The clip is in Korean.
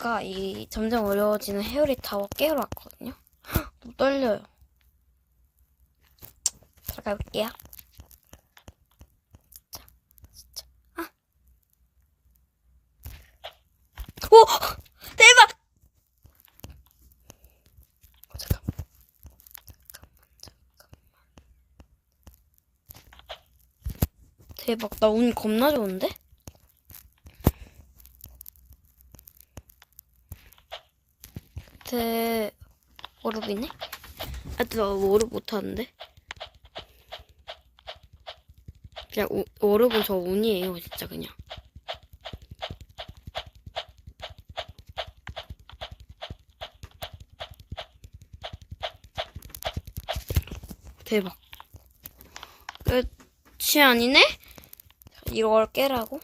아까 이 점점 어려워지는 헤어리 타워 깨우러 왔거든요. 헉, 너무 떨려요. 들어가 볼게요. 자, 진짜. 아. 오! 대박! 어, 잠깐만. 잠깐만, 잠깐만. 대박, 나 운이 겁나 좋은데? 대 오릅이네? 아, 나 오릅 못하는데? 그냥 오, 오릅은 저 운이에요, 진짜 그냥. 대박. 끝이 아니네? 이걸 깨라고?